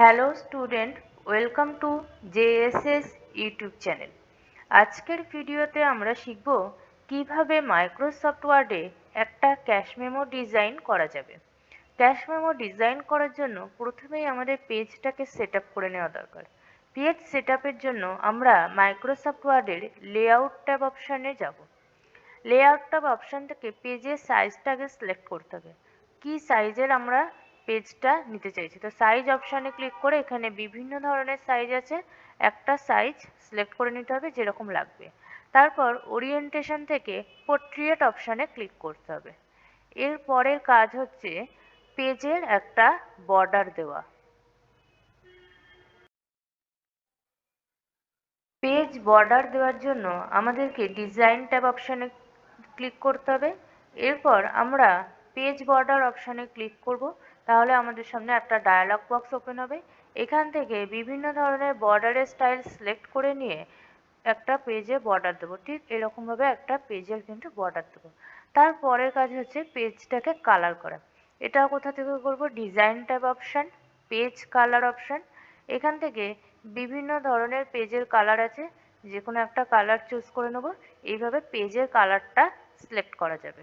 Hello student, welcome to JSS YouTube channel. আজকের ভিডিওতে আমরা শিখব কীভাবে মাইক্রোসফট ওয়ার্ডে একটা ক্যাশ মেমো ডিজাইন করা যাবে। ক্যাশ মেমো ডিজাইন করার জন্য প্রথমেই আমাদের পেজটাকে সেট করে নেওয়া দরকার। পেজ সেট জন্য আমরা মাইক্রোসফট ওয়ার্ডের লেআউট ট্যাব অপশানে যাব। লেআউট ট্যাব অপশান থেকে পেজের সাইজটাকে সিলেক্ট করতে হবে। কী সাইজের আমরা পেজটা নিতে চাইছি। তো সাইজ অপশানে ক্লিক করে এখানে বিভিন্ন ধরনের সাইজ আছে। একটা সাইজ সিলেক্ট করে নিতে হবে যেরকম লাগবে। তারপর ওরিয়েন্টেশন থেকে পোর্ট্রিয়েট অপশানে ক্লিক করতে হবে। এর পরের কাজ হচ্ছে পেজের একটা বর্ডার দেওয়া। পেজ বর্ডার দেওয়ার জন্য আমাদেরকে ডিজাইন ট্যাব অপশানে ক্লিক করতে হবে। এরপর আমরা পেজ বর্ডার অপশানে ক্লিক করব। তাহলে আমাদের সামনে একটা ডায়ালগ বক্স ওপেন হবে। এখান থেকে বিভিন্ন ধরনের বর্ডারের স্টাইল সিলেক্ট করে নিয়ে একটা পেজে বর্ডার দেবো। ঠিক এরকমভাবে একটা পেজের কিন্তু বর্ডার দেবো। তারপরের কাজ হচ্ছে পেজটাকে কালার করা। এটা কোথা থেকে করব? Design tab option page colour option এখান থেকে বিভিন্ন ধরনের পেজের কালার আছে। যে কোনো একটা কালার চুজ করে নেব। এইভাবে পেজের কালারটা সিলেক্ট করা যাবে।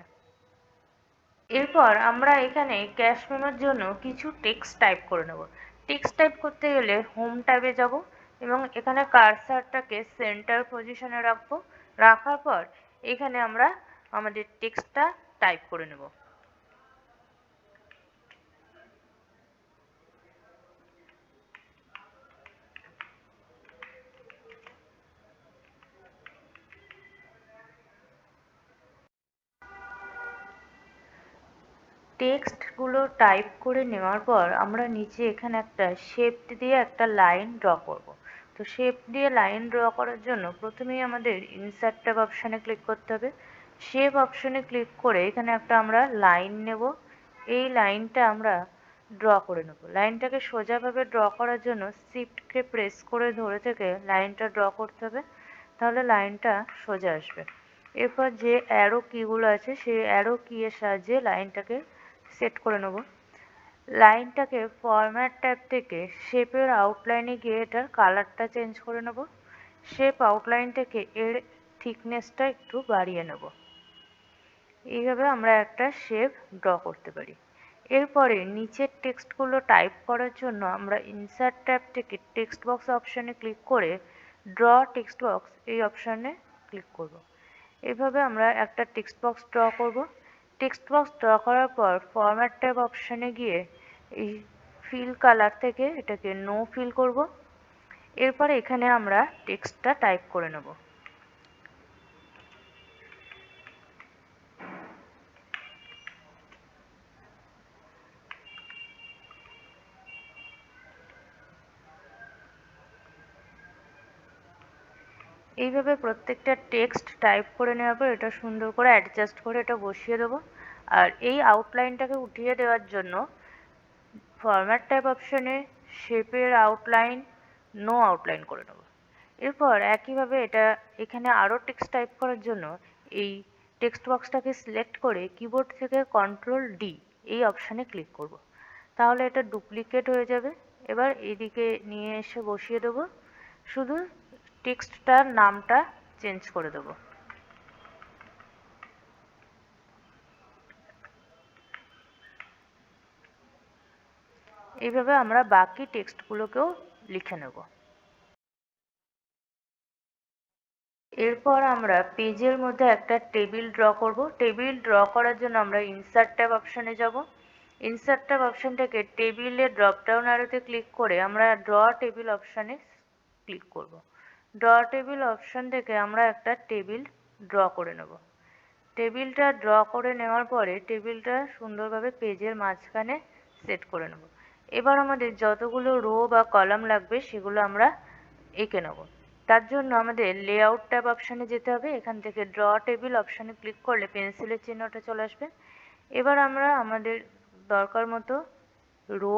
এরপর আমরা এখানে ক্যাশ মেমোর জন্য কিছু টেক্সট টাইপ করে নেব। টেক্সট টাইপ করতে গেলে হোম ট্যাবে যাব এবং এখানে কারসারটাকে সেন্টার পজিশনে রাখব। রাখার পর এখানে আমরা আমাদের টেক্সটটা টাইপ করে নেব। টেক্সটগুলো টাইপ করে নেওয়ার পর আমরা নিচে এখানে একটা শেপ দিয়ে একটা লাইন ড্র করব। তো শেপ দিয়ে লাইন ড্র করার জন্য প্রথমেই আমাদের ইনসার্ট ট্যাব অপশানে ক্লিক করতে হবে। শেপ অপশানে ক্লিক করে এখানে একটা আমরা লাইন নেব। এই লাইনটা আমরা ড্র করে নেব। লাইনটাকে সোজাভাবে ড্র করার জন্য শিফটকে প্রেস করে ধরে থেকে লাইনটা ড্র করতে হবে। তাহলে লাইনটা সোজা আসবে। এরপর যে অ্যারো কিগুলো আছে, সেই অ্যারো এর সাহায্যে লাইনটাকে সেট করে নেব। লাইনটাকে ফরম্যাট ট্যাব থেকে শেপের আউটলাইনে গিয়ে এটার কালারটা চেঞ্জ করে নেব। শেপ আউটলাইন থেকে এর থিকনেসটা একটু বাড়িয়ে নেব। এইভাবে আমরা একটা শেপ ড্র করতে পারি। এরপরে নিচের টেক্সটগুলো টাইপ করার জন্য আমরা ইনসার্ট ট্যাব থেকে টেক্সট বক্স অপশানে ক্লিক করে ড্র টেক্সট বক্স এই অপশানে ক্লিক করব। এভাবে আমরা একটা টেক্সট বক্স ড্র করব। টেক্সট বক্স ড্র করার পর ফরম্যাট ট্যাব অপশানে গিয়ে এই ফিল কালার থেকে এটাকে নো ফিল করব। এরপর এখানে আমরা টেক্সটটা টাইপ করে নেব। এইভাবে প্রত্যেকটা টেক্সট টাইপ করে নেওয়ার পর এটা সুন্দর করে অ্যাডজাস্ট করে এটা বসিয়ে দেবো। আর এই আউটলাইনটাকে উঠিয়ে দেওয়ার জন্য ফরম্যাট টাইপ অপশানে শেপের আউটলাইন নো আউটলাইন করে নেব। এরপর একইভাবে এটা এখানে আরও টেক্সট টাইপ করার জন্য এই টেক্সট বক্সটাকে সিলেক্ট করে কিবোর্ড থেকে কন্ট্রোল ডি এই অপশানে ক্লিক করব। তাহলে এটা ডুপ্লিকেট হয়ে যাবে। এবার এদিকে নিয়ে এসে বসিয়ে দেবো। শুধু টেক্সটটার নামটা চেঞ্জ করে দেবো। এইভাবে আমরা বাকি টেক্সটগুলোকেও লিখে নেব। এরপর আমরা পেজের মধ্যে একটা টেবিল ড্র করব। টেবিল ড্র করার জন্য আমরা ইনসার্ট ট্যাব অপশানে যাব। ইনসার্ট ট্যাব অপশান থেকে টেবিলের ড্রপডাউন আরোতে ক্লিক করে আমরা ড্র টেবিল অপশানে ক্লিক করব। ড্র টেবিল অপশান থেকে আমরা একটা টেবিল ড্র করে নেব। টেবিলটা ড্র করে নেওয়ার পরে টেবিলটা সুন্দরভাবে পেজের মাঝখানে সেট করে নেব। এবার আমাদের যতগুলো রো বা কলাম লাগবে সেগুলো আমরা এঁকে নেব। তার জন্য আমাদের লেআউট ট্যাব অপশানে যেতে হবে। এখান থেকে ড্র টেবিল অপশানে ক্লিক করলে পেন্সিলের চিহ্নটা চলে আসবে। এবার আমরা আমাদের দরকার মতো রো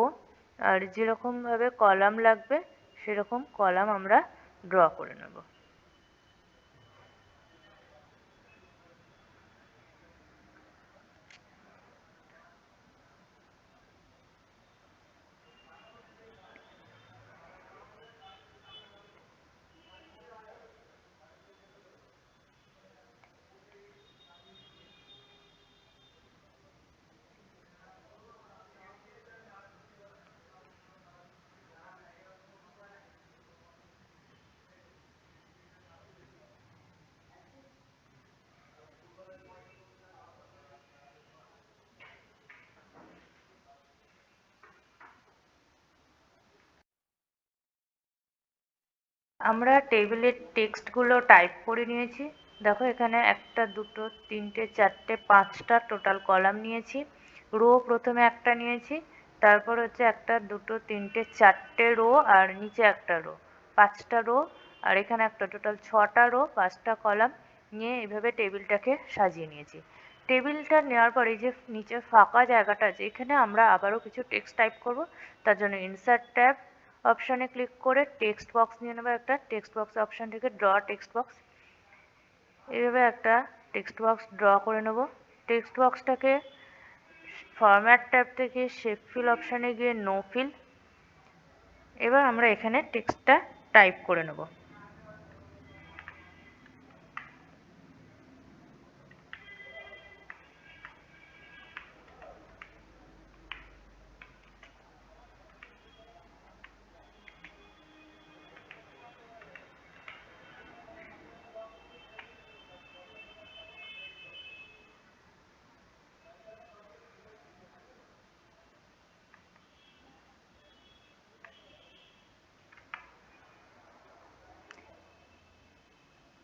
আর যেরকমভাবে কলাম লাগবে সেরকম কলাম আমরা ড্র করে নেব। আমরা টেবিলের টেক্সটগুলো টাইপ করে নিয়েছি। দেখো এখানে একটা, দুটো, তিনটে, চারটে, পাঁচটা টোটাল কলাম নিয়েছি। রো প্রথমে একটা নিয়েছি, তারপর হচ্ছে একটা, দুটো, তিনটে, চারটে রো আর নিচে একটা রো। পাঁচটা রো আর এখানে একটা টোটাল ছটা রো, পাঁচটা কলাম নিয়ে এভাবে টেবিলটাকে সাজিয়ে নিয়েছি। টেবিলটা নেওয়ার পরে যে নিচে ফাঁকা জায়গাটা আছে, এখানে আমরা আবারও কিছু টেক্সট টাইপ করব। তার জন্য ইনসার্ট ট্যাব অপশানে ক্লিক করে টেক্সট বক্স নিয়ে নেব, একটা টেক্সট বক্স অপশান থেকে ড্র টেক্সট বক্স এইভাবে একটা টেক্সট বক্স ড্র করে নেব। টেক্সট বক্সটাকে ফরম্যাট ট্যাব থেকে শেপ ফিল অপশানে গিয়ে নো ফিল এবার আমরা এখানে টেক্সটটা টাইপ করে নেব।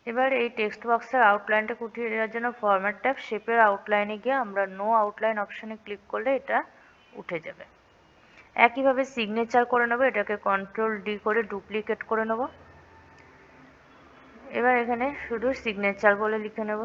এবার এই টেক্সট বক্সের আউটলাইনটা উঠিয়ে দেওয়ার জন্য ফরম্যাট ট্যাব শেপের আউটলাইনে গিয়ে আমরা নো আউটলাইন অপশানে ক্লিক করলে এটা উঠে যাবে। একইভাবে সিগনেচার করে নেব, এটাকে কন্ট্রোল ডি করে ডুপ্লিকেট করে নেব। এবার এখানে শুধু সিগনেচার বলে লিখে নেব।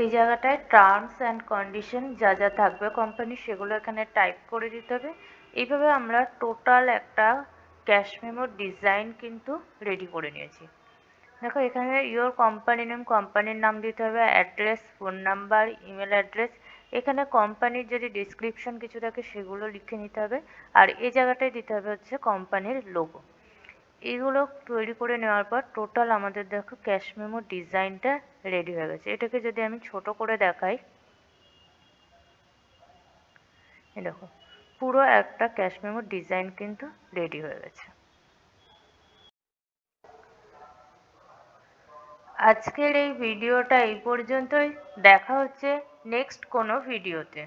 এই জায়গাটায় টার্মস অ্যান্ড কন্ডিশন যা যা থাকবে কোম্পানি সেগুলো এখানে টাইপ করে দিতে হবে। এইভাবে আমরা টোটাল একটা ক্যাশ মেমোর ডিজাইন কিন্তু রেডি করে নিয়েছি। দেখো, এখানে ইওর কোম্পানি নেম কোম্পানির নাম দিতে হবে address phone number email address এখানে কোম্পানির যদি ডিসক্রিপশন কিছু থাকে, সেগুলো লিখে নিতে হবে। আর এই জায়গাটায় দিতে হবে হচ্ছে কোম্পানির লোগো এইগুলো তৈরি করে নেওয়ার পর টোটাল আমাদের দেখো ক্যাশ মেমো ডিজাইনটা রেডি হয়ে গেছে। এটাকে যদি আমি ছোট করে দেখাই দেখো, পুরো একটা ক্যাশ মেমোর ডিজাইন কিন্তু রেডি হয়ে গেছে। আজকের এই ভিডিওটা এই পর্যন্তই। দেখা হচ্ছে নেক্সট কোনো ভিডিওতে